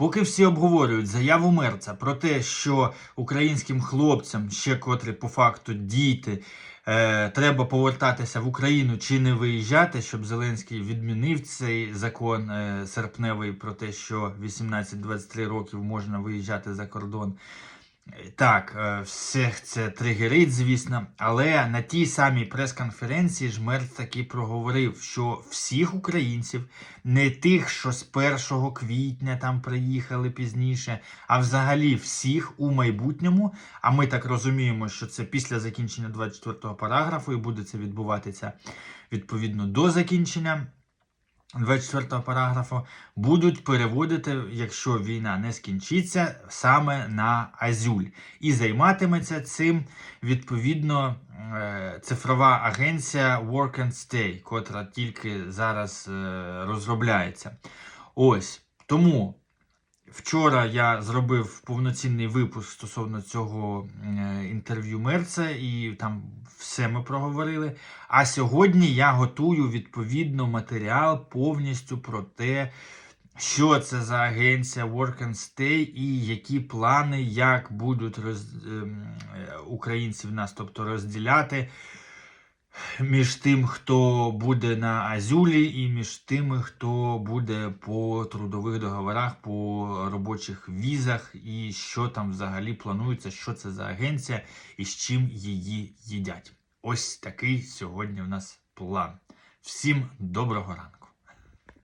Поки всі обговорюють заяву мерца про те, що українським хлопцям, ще котрі по факту діти, е, треба повертатися в Україну чи не виїжджати, щоб Зеленський відмінив цей закон е, серпневий про те, що 18-23 років можна виїжджати за кордон. Так, е, всіх це тригерить, звісно, але на тій самій прес-конференції ж Мерц таки проговорив, що всіх українців, не тих, що з 1 квітня там приїхали пізніше, а взагалі всіх у майбутньому. А ми так розуміємо, що це після закінчення 24 го параграфу і буде це відбуватися відповідно до закінчення. 24 параграфу будуть переводити, якщо війна не скінчиться, саме на Азюль. І займатиметься цим відповідно е, цифрова агенція Work and Stay, котра тільки зараз е, розробляється. Ось тому. Вчора я зробив повноцінний випуск стосовно цього е, інтерв'ю Мерца, і там все ми проговорили. А сьогодні я готую відповідно матеріал повністю про те, що це за агенція Work and Stay і які плани, як будуть роз... ем, е, українців нас, тобто розділяти між тим, хто буде на Азюлі, і між тими, хто буде по трудових договорах, по робочих візах, і що там взагалі планується, що це за агенція і з чим її їдять. Ось такий сьогодні в нас план. Всім доброго ранку.